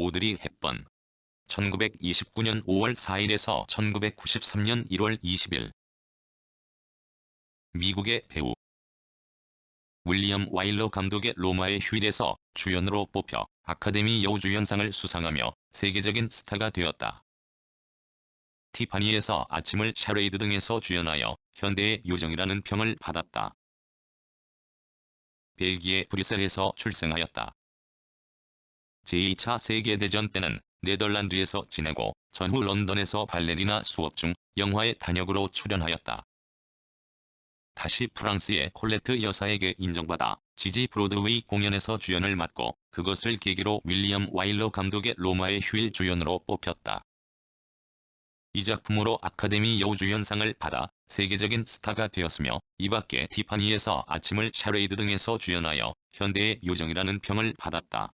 오드리 헵번 1929년 5월 4일에서 1993년 1월 20일 미국의 배우 윌리엄 와일러 감독의 로마의 휴일에서 주연으로 뽑혀 아카데미 여우주연상을 수상하며 세계적인 스타가 되었다. 티파니에서 아침을 샤레이드 등에서 주연하여 현대의 요정이라는 평을 받았다. 벨기에 브뤼셀에서 출생하였다. 제2차 세계대전 때는 네덜란드에서 지내고 전후 런던에서 발레리나 수업 중 영화의 단역으로 출연하였다. 다시 프랑스의 콜레트 여사에게 인정받아 지지 브로드웨이 공연에서 주연을 맡고 그것을 계기로 윌리엄 와일러 감독의 로마의 휴일 주연으로 뽑혔다. 이 작품으로 아카데미 여우주연상을 받아 세계적인 스타가 되었으며 이밖에 티파니에서 아침을 샤레이드 등에서 주연하여 현대의 요정이라는 평을 받았다.